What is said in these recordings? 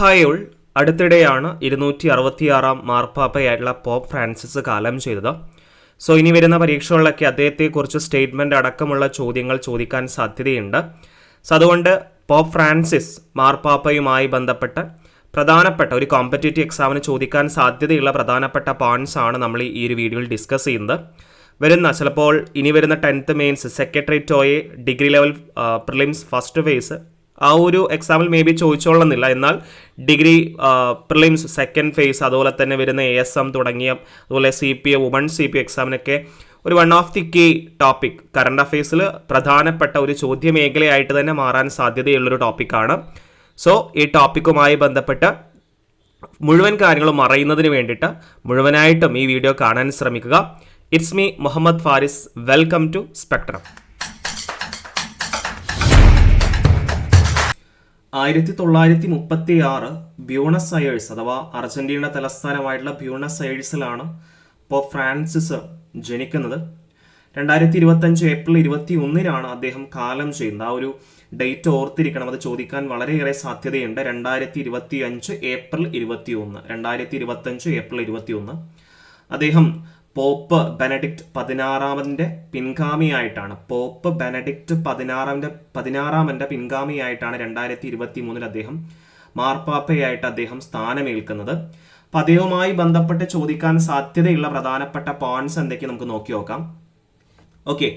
Hi all അടുത്തിടെയാണ് ഇരുന്നൂറ്റി അറുപത്തിയാറാം മാർപ്പാപ്പയായിട്ടുള്ള pop Francis കാലം ചെയ്തത്. സോ ഇനി വരുന്ന പരീക്ഷകളിലൊക്കെ അദ്ദേഹത്തെക്കുറിച്ച് സ്റ്റേറ്റ്മെന്റ് അടക്കമുള്ള ചോദ്യങ്ങൾ ചോദിക്കാൻ സാധ്യതയുണ്ട്. സോ അതുകൊണ്ട് പോപ്പ് ഫ്രാൻസിസ് മാർപ്പാപ്പയുമായി ബന്ധപ്പെട്ട് പ്രധാനപ്പെട്ട ഒരു കോമ്പറ്റേറ്റീവ് എക്സാമിന് ചോദിക്കാൻ സാധ്യതയുള്ള പ്രധാനപ്പെട്ട പോയിന്റ്സ് ആണ് നമ്മൾ ഈ ഒരു വീഡിയോയിൽ ഡിസ്കസ് ചെയ്യുന്നത്. വരുന്ന ചിലപ്പോൾ ഇനി വരുന്ന tenth mains secretary ടോയെ degree level prelims first phase ആ ഒരു എക്സാമ്പിൾ മേ ബി ചോദിച്ചോളന്നില്ല എന്നാൽ ഡിഗ്രി പ്രിലിംസ് സെക്കൻഡ് ഫേസ് അതുപോലെ തന്നെ വരുന്ന എ എസ് എം തുടങ്ങിയ അതുപോലെ C P A woman C P എക്സാമിനൊക്കെ ഒരു one of the key topic current അഫയേഴ്സിൽ പ്രധാനപ്പെട്ട ഒരു ചോദ്യ മേഖലയായിട്ട് തന്നെ മാറാൻ സാധ്യതയുള്ളൊരു ടോപ്പിക്കാണ് സോ ഈ ടോപ്പിക്കുമായി ബന്ധപ്പെട്ട് മുഴുവൻ കാര്യങ്ങളും അറിയുന്നതിന് വേണ്ടിയിട്ട് മുഴുവനായിട്ടും ഈ വീഡിയോ കാണാൻ ശ്രമിക്കുക. It's me Muhammad Faris welcome to spectrum ആയിരത്തി തൊള്ളായിരത്തി മുപ്പത്തി ആറ് ബ്യൂണസ് അയേഴ്സ് അഥവാ അർജന്റീന തലസ്ഥാനമായിട്ടുള്ള ബ്യൂണസ് അയേഴ്സിലാണ് ഇപ്പോൾ ഫ്രാൻസിസ് ജനിക്കുന്നത്. രണ്ടായിരത്തി ഇരുപത്തഞ്ച് ഏപ്രിൽ ഇരുപത്തി ഒന്നിനാണ് അദ്ദേഹം കാലം ചെയ്യുന്നത്. ആ ഒരു ഡേറ്റ് ഓർത്തിരിക്കണം. അത് ചോദിക്കാൻ വളരെയേറെ സാധ്യതയുണ്ട്. രണ്ടായിരത്തി ഇരുപത്തി അഞ്ച് ഏപ്രിൽ ഇരുപത്തി ഒന്ന് രണ്ടായിരത്തി ഇരുപത്തഞ്ച് ഏപ്രിൽ ഇരുപത്തി ഒന്ന് അദ്ദേഹം പോപ്പ് ബെനഡിക്റ്റ് പതിനാറാമന്റെ പിൻഗാമിയായിട്ടാണ്. പോപ്പ് ബെനഡിക്റ്റ് പതിനാറാമന്റെ പതിനാറാമന്റെ പിൻഗാമിയായിട്ടാണ് രണ്ടായിരത്തി ഇരുപത്തി മൂന്നിൽ അദ്ദേഹം മാർപ്പാപ്പയായിട്ട് അദ്ദേഹം സ്ഥാനമേൽക്കുന്നത്. അപ്പം അദ്ദേഹവുമായി ബന്ധപ്പെട്ട് ചോദിക്കാൻ സാധ്യതയുള്ള പ്രധാനപ്പെട്ട പോയിന്റ്സ് എന്തൊക്കെ നമുക്ക് നോക്കി നോക്കാം. ഓക്കെ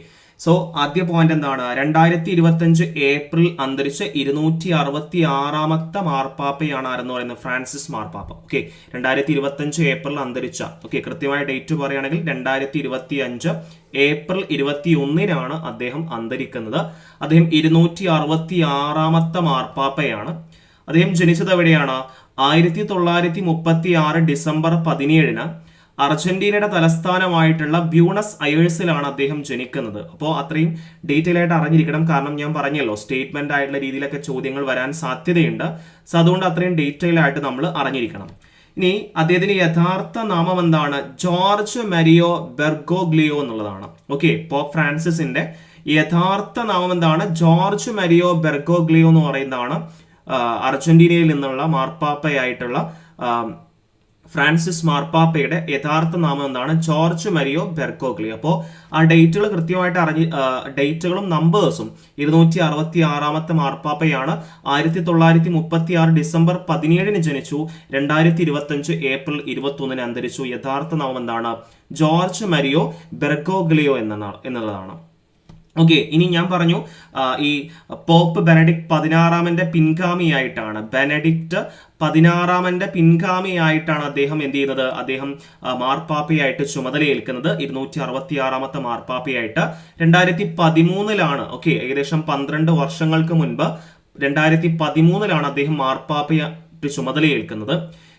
സോ ആദ്യ പോയിന്റ് എന്താണ്? രണ്ടായിരത്തി ഇരുപത്തഞ്ച് ഏപ്രിൽ അന്തരിച്ച ഇരുന്നൂറ്റി അറുപത്തി ആറാമത്തെ മാർപ്പാപ്പയാണ് ആരെന്ന് പറയുന്നത് ഫ്രാൻസിസ് മാർപ്പാപ്പ. ഓക്കെ രണ്ടായിരത്തി ഇരുപത്തഞ്ച് ഏപ്രിൽ അന്തരിച്ച. ഓക്കെ കൃത്യമായ ഡേറ്റ് പറയുകയാണെങ്കിൽ രണ്ടായിരത്തി ഇരുപത്തി അഞ്ച് ഏപ്രിൽ ഇരുപത്തി ഒന്നിനാണ് അദ്ദേഹം അന്തരിക്കുന്നത്. അദ്ദേഹം ഇരുന്നൂറ്റി അറുപത്തി ആറാമത്തെ മാർപ്പാപ്പയാണ്. അദ്ദേഹം ജനിച്ചത് എവിടെയാണ്? ആയിരത്തി തൊള്ളായിരത്തി മുപ്പത്തി ആറ് ഡിസംബർ പതിനേഴിന് അർജന്റീനയുടെ തലസ്ഥാനമായിട്ടുള്ള ബ്യൂണസ് അയേഴ്സിലാണ് അദ്ദേഹം ജനിക്കുന്നത്. അപ്പോൾ അത്രയും ഡീറ്റെയിൽ ആയിട്ട് അറിഞ്ഞിരിക്കണം. കാരണം ഞാൻ പറഞ്ഞല്ലോ സ്റ്റേറ്റ്മെന്റ് ആയിട്ടുള്ള രീതിയിലൊക്കെ ചോദ്യങ്ങൾ വരാൻ സാധ്യതയുണ്ട്. സോ അതുകൊണ്ട് അത്രയും ഡീറ്റെയിൽ ആയിട്ട് നമ്മൾ അറിഞ്ഞിരിക്കണം. ഇനി അദ്ദേഹത്തിന്റെ യഥാർത്ഥ നാമം എന്താണ്? ജോർജ് മരിയോ ബെർഗോഗ്ലിയോ എന്നുള്ളതാണ്. ഓക്കെ പോപ്പ് ഫ്രാൻസിസിന്റെ യഥാർത്ഥ നാമം എന്താണ്? ജോർജ് മരിയോ ബെർഗോഗ്ലിയോ എന്ന് പറയുന്നതാണ് അർജന്റീനയിൽ നിന്നുള്ള മാർപ്പാപ്പയായിട്ടുള്ള ഫ്രാൻസിസ് മാർപ്പാപ്പയുടെ യഥാർത്ഥ നാമം എന്താണ്? ജോർജ് മരിയോ ബെർക്കോഗ്ലി അപ്പോൾ ആ ഡേറ്റുകൾ കൃത്യമായിട്ട് അറിഞ്ഞ് ഡേറ്റുകളും നമ്പേഴ്സും ഇരുന്നൂറ്റി അറുപത്തി ആറാമത്തെ മാർപ്പാപ്പയാണ് ആയിരത്തി തൊള്ളായിരത്തി മുപ്പത്തി ആറ് ഡിസംബർ പതിനേഴിന് ജനിച്ചു രണ്ടായിരത്തി ഇരുപത്തഞ്ച് ഏപ്രിൽ ഇരുപത്തൊന്നിന് അന്തരിച്ചു. യഥാർത്ഥ നാമം എന്താണ്? ജോർജ് മരിയോ ബെർക്കോഗ്ലിയോ എന്നാണ് എന്നുള്ളതാണ്. ഓക്കെ ഇനി ഞാൻ പറഞ്ഞു ഈ പോപ്പ് ബെനഡിക്ട് പതിനാറാമന്റെ പിൻഗാമിയായിട്ടാണ്. ബെനഡിക്റ്റ് പതിനാറാമന്റെ പിൻഗാമിയായിട്ടാണ് അദ്ദേഹം എന്ത് ചെയ്യുന്നത്? അദ്ദേഹം മാർപ്പാപ്പയായിട്ട് ചുമതലയേൽക്കുന്നത്. ഇരുന്നൂറ്റി അറുപത്തി ആറാമത്തെ മാർപ്പാപ്പയായിട്ട്. രണ്ടായിരത്തി പതിമൂന്നിലാണ് ഓക്കെ ഏകദേശം പന്ത്രണ്ട് വർഷങ്ങൾക്ക് മുൻപ് രണ്ടായിരത്തി പതിമൂന്നിലാണ് അദ്ദേഹം മാർപ്പാപ്പയായിട്ട് ചുമതലയേൽക്കുന്നത്.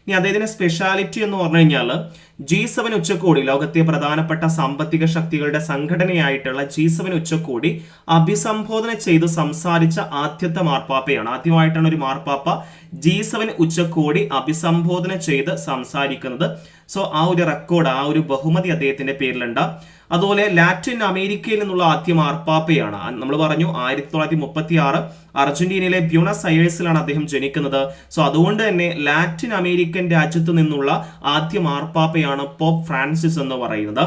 ഇനി അദ്ദേഹത്തിന്റെ സ്പെഷ്യാലിറ്റി എന്ന് പറഞ്ഞു കഴിഞ്ഞാൽ ജി സെവൻ ഉച്ചകോടി ലോകത്തെ പ്രധാനപ്പെട്ട സാമ്പത്തിക ശക്തികളുടെ സംഘടനയായിട്ടുള്ള ജി സെവൻ ഉച്ചകോടി അഭിസംബോധന ചെയ്ത് സംസാരിച്ച ആദ്യത്തെ മാർപ്പാപ്പയാണ്. ആദ്യമായിട്ടാണ് ഒരു മാർപ്പാപ്പ ജി സെവൻ ഉച്ചകോടി അഭിസംബോധന ചെയ്ത് സംസാരിക്കുന്നത്. സോ ആ ഒരു റെക്കോർഡ് ആ ഒരു ബഹുമതി അദ്ദേഹത്തിന്റെ പേരിലുണ്ട്. അതുപോലെ ലാറ്റിൻ അമേരിക്കയിൽ നിന്നുള്ള ആദ്യ മാർപ്പാപ്പയാണ്. നമ്മൾ പറഞ്ഞു ആയിരത്തി തൊള്ളായിരത്തി മുപ്പത്തി ആറ് അർജന്റീനയിലെ ബ്യൂണസ് അയേഴ്സിലാണ് അദ്ദേഹം ജനിക്കുന്നത്. സോ അതുകൊണ്ട് തന്നെ ലാറ്റിൻ അമേരിക്കൻ രാജ്യത്തു നിന്നുള്ള ആദ്യ മാർപ്പാപ്പയാണ് പോപ്പ് ഫ്രാൻസിസ് എന്ന് പറയുന്നത്.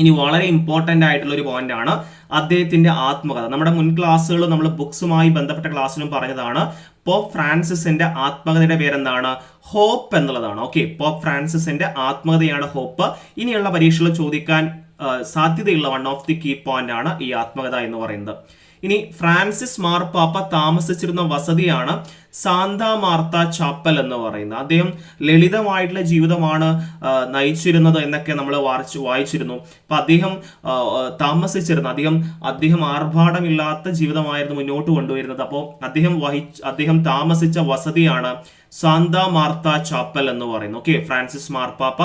ഇനി വളരെ ഇമ്പോർട്ടന്റ് ആയിട്ടുള്ള ഒരു പോയിന്റ് ആണ് അദ്ദേഹത്തിന്റെ ആത്മകഥ. നമ്മുടെ മുൻ ക്ലാസ്സുകൾ നമ്മൾ ബുക്സുമായി ബന്ധപ്പെട്ട ക്ലാസ്സിലും പറഞ്ഞതാണ് പോപ്പ് ഫ്രാൻസിസിന്റെ ആത്മകഥയുടെ പേരെന്താണ്? ഹോപ്പ് എന്നുള്ളതാണ്. ഓക്കെ പോപ്പ് ഫ്രാൻസിസിന്റെ ആത്മകഥയാണ് ഹോപ്പ്. ഇനിയുള്ള പരീക്ഷകൾ ചോദിക്കാൻ സാധ്യതയുള്ള one of the key point ആണ് ഈ ആത്മകഥ എന്ന് പറയുന്നത്. ഇനി ഫ്രാൻസിസ് മാർപ്പാപ്പ താമസിച്ചിരുന്ന വസതിയാണ് സാന്താ മാർത്ത ചാപ്പൽ എന്ന് പറയുന്നത്. അദ്ദേഹം ലളിതമായിട്ടുള്ള ജീവിതമാണ് നയിച്ചിരുന്നത് എന്നൊക്കെ നമ്മൾ വായിച്ചു വായിച്ചിരുന്നു. അപ്പൊ അദ്ദേഹം താമസിച്ചിരുന്ന അദ്ദേഹം അദ്ദേഹം ആർഭാടമില്ലാത്ത ജീവിതമായിരുന്നു മുന്നോട്ട് കൊണ്ടുവരുന്നത്. അപ്പോൾ അദ്ദേഹം വഹിച്ച് അദ്ദേഹം താമസിച്ച വസതിയാണ് സാന്താ മാർത്ത ചാപ്പൽ എന്ന് പറയുന്നത്. ഓക്കെ ഫ്രാൻസിസ് മാർപ്പാപ്പ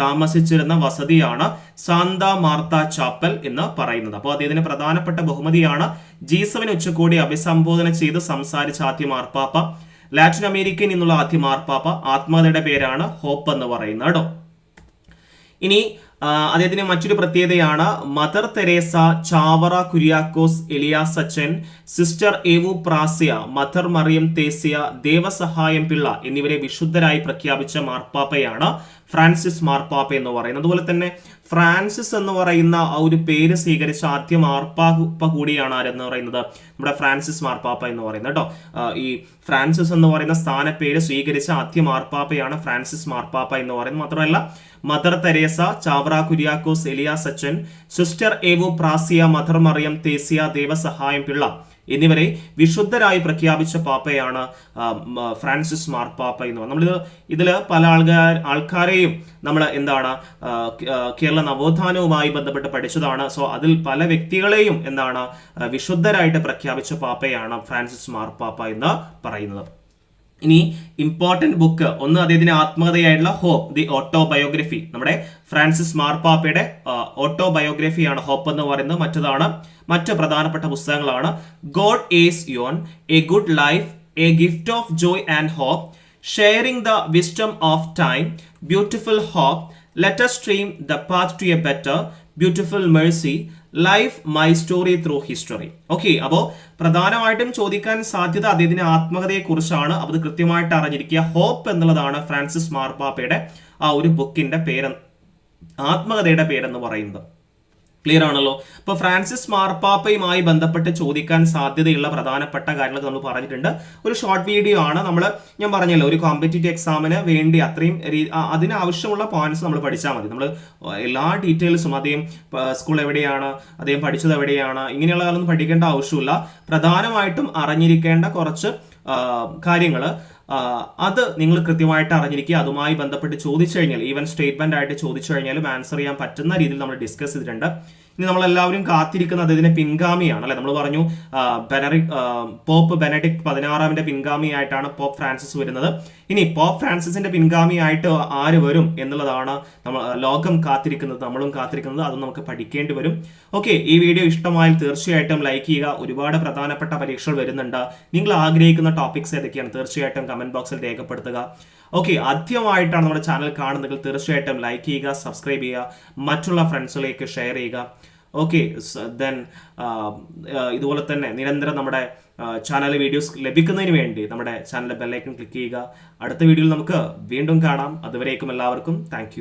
താമസിച്ചിരുന്ന വസതിയാണ് സാന്ത മാർത്ത ചാപ്പൽ എന്ന് പറയുന്നത്. അപ്പോൾ അദ്ദേഹത്തിന് പ്രധാനപ്പെട്ട ബഹുമതിയാണ് ജി സെവൻ ഉച്ചകോടി അഭിസംബോധന ചെയ്ത് സംസാരിച്ച ആദ്യ മാർപ്പാപ്പ ലാറ്റിൻ അമേരിക്കയിൽ നിന്നുള്ള ആദ്യ മാർപ്പാപ്പ ആത്മകഥയുടെ പേരാണ് ഹോപ്പ് എന്ന് പറയുന്നത് കേട്ടോ. ഇനി അദ്ദേഹത്തിന് മറ്റൊരു പ്രത്യേകതയാണ് മദർ തെരേസ ചാവറ കുര്യാക്കോസ് എലിയാസ് സച്ചൻ sister Euphrasia mother Mariam Thresia Devasahayam Pillai എന്നിവരെ വിശുദ്ധരായി പ്രഖ്യാപിച്ച മാർപ്പാപ്പയാണ് ഫ്രാൻസിസ് മാർപ്പാപ്പ എന്ന് പറയുന്നത്. അതുപോലെ തന്നെ ഫ്രാൻസിസ് എന്ന് പറയുന്ന ആ ഒരു പേര് സ്വീകരിച്ച ആദ്യ മാർപ്പാപ്പ കൂടിയാണ് ആരെന്ന് പറയുന്നത്? നമ്മുടെ ഫ്രാൻസിസ് മാർപ്പാപ്പ എന്ന് പറയുന്നത് കേട്ടോ. ഈ ഫ്രാൻസിസ് എന്ന് പറയുന്ന സ്ഥാന പേര് സ്വീകരിച്ച ആദ്യ മാർപ്പാപ്പയാണ് ഫ്രാൻസിസ് മാർപ്പാപ്പ എന്ന് പറയുന്നത്. മാത്രമല്ല മദർ തെരേസ ചാവറ കുര്യാക്കോസ് എലിയ സച്ചൻ sister Euphrasia mother Mariam Thresia Devasahayam Pillai എന്നിവരെ വിശുദ്ധരായി പ്രഖ്യാപിച്ച പാപ്പയാണ് ഫ്രാൻസിസ് മാർപ്പാപ്പ എന്ന് നമ്മൾ ഇതിൽ പല ആൾക്കാർ ആൾക്കാരെയും നമ്മൾ എന്താണ് കേരള നവോത്ഥാനവുമായി ബന്ധപ്പെട്ട് പഠിച്ചതാണ്. സോ അതിൽ പല വ്യക്തികളെയും എന്താണ് വിശുദ്ധരായിട്ട് പ്രഖ്യാപിച്ച പാപ്പയാണ് ഫ്രാൻസിസ് മാർപ്പാപ്പ എന്ന് പറയുന്നത്. ഇനി ഇമ്പോർട്ടന്റ് ബുക്ക് ഒന്ന് അദ്ദേഹത്തിന്റെ ആത്മകഥയായിട്ടുള്ള ഹോപ്പ് ദി ഓട്ടോബയോഗ്രഫി നമ്മുടെ ഫ്രാൻസിസ് മാർപ്പാപ്പയുടെ ഓട്ടോബയോഗ്രഫിയാണ് ഹോപ്പ് എന്ന് പറയുന്നത്. മറ്റതാണ് മറ്റ് പ്രധാനപ്പെട്ട പുസ്തകങ്ങളാണ്. God is young a good life a gift of joy and hope sharing the wisdom of time beautiful hope letter stream the path to a better beautiful mercy life my story through history okay അപ്പോൾ പ്രധാനമായിട്ടും ചോദിക്കാൻ സാധ്യത അദ്ദേഹത്തിന്റെ ആത്മകഥയെ കുറിച്ചാണ് അത് കൃത്യമായിട്ട് അറിഞ്ഞിരിക്കുക. Hope എന്നുള്ളതാണ് ഫ്രാൻസിസ് മാർപ്പാപ്പയുടെ ആ ഒരു ബുക്കിന്റെ പേര് ആത്മകഥയുടെ പേരെന്ന് പറയുന്നത്. ക്ലിയർ ആണല്ലോ. അപ്പൊ ഫ്രാൻസിസ് മാർപ്പാപ്പയുമായി ബന്ധപ്പെട്ട് ചോദിക്കാൻ സാധ്യതയുള്ള പ്രധാനപ്പെട്ട കാര്യങ്ങൾ നമ്മൾ പറഞ്ഞിട്ടുണ്ട്. ഒരു ഷോർട്ട് വീഡിയോ ആണ്. നമ്മൾ ഞാൻ പറഞ്ഞല്ലോ ഒരു കോമ്പറ്റേറ്റീവ് എക്സാമിന് വേണ്ടി അത്രയും അതിനാവശ്യമുള്ള പോയിന്റ്സ് നമ്മൾ പഠിച്ചാൽ മതി. നമ്മൾ എല്ലാ ഡീറ്റെയിൽസും അദ്ദേഹം സ്കൂൾ എവിടെയാണ് അദ്ദേഹം പഠിച്ചത് എവിടെയാണ് ഇങ്ങനെയുള്ള കാര്യങ്ങളൊന്നും പഠിക്കേണ്ട ആവശ്യമില്ല. പ്രധാനമായിട്ടും അറിഞ്ഞിരിക്കേണ്ട കുറച്ച് കാര്യങ്ങൾ അത് നിങ്ങൾ കൃത്യമായിട്ട് അറിഞ്ഞിരിക്കുക. അതുമായി ബന്ധപ്പെട്ട് ചോദിച്ചു കഴിഞ്ഞാൽ ഈവൻ സ്റ്റേറ്റ്മെന്റ് ആയിട്ട് ചോദിച്ചു കഴിഞ്ഞാലും ആൻസർ ചെയ്യാൻ പറ്റുന്ന രീതിയിൽ നമ്മൾ ഡിസ്കസ് ചെയ്തിട്ടുണ്ട്. ഇനി നമ്മളെല്ലാവരും കാത്തിരിക്കുന്നത് ഇതിന്റെ പിൻഗാമിയാണ് അല്ലെ? നമ്മൾ പറഞ്ഞു ബെനറി പോപ്പ് ബെനഡിക്ട് പതിനാറാമിന്റെ പിൻഗാമിയായിട്ടാണ് പോപ്പ് ഫ്രാൻസിസ് വരുന്നത്. ഇനി പോപ്പ് ഫ്രാൻസിസിന്റെ പിൻഗാമിയായിട്ട് ആര് വരും എന്നുള്ളതാണ് നമ്മൾ ലോകം കാത്തിരിക്കുന്നത് നമ്മളും കാത്തിരിക്കുന്നത് അതും നമുക്ക് പഠിക്കേണ്ടി വരും. ഓക്കെ ഈ വീഡിയോ ഇഷ്ടമായാൽ തീർച്ചയായിട്ടും ലൈക്ക് ചെയ്യുക. ഒരുപാട് പ്രധാനപ്പെട്ട പരീക്ഷകൾ വരുന്നുണ്ട്. നിങ്ങൾ ആഗ്രഹിക്കുന്ന ടോപ്പിക്സ് ഏതൊക്കെയാണ്? തീർച്ചയായിട്ടും കമന്റ് ബോക്സിൽ രേഖപ്പെടുത്തുക. ഓക്കെ ആദ്യമായിട്ടാണ് നമ്മുടെ ചാനൽ കാണുന്നതെങ്കിൽ തീർച്ചയായിട്ടും ലൈക്ക് ചെയ്യുക സബ്സ്ക്രൈബ് ചെയ്യുക മറ്റുള്ള ഫ്രണ്ട്സിലേക്ക് ഷെയർ ചെയ്യുക. ഓക്കെ ദെൻ ഇതുപോലെ തന്നെ നിരന്തരം നമ്മുടെ ചാനൽ വീഡിയോസ് ലഭിക്കുന്നതിന് വേണ്ടി നമ്മുടെ ചാനലിലെ ബെല്ലൈക്കൺ ക്ലിക്ക് ചെയ്യുക. അടുത്ത വീഡിയോയിൽ നമുക്ക് വീണ്ടും കാണാം. അതുവരേക്കും എല്ലാവർക്കും താങ്ക്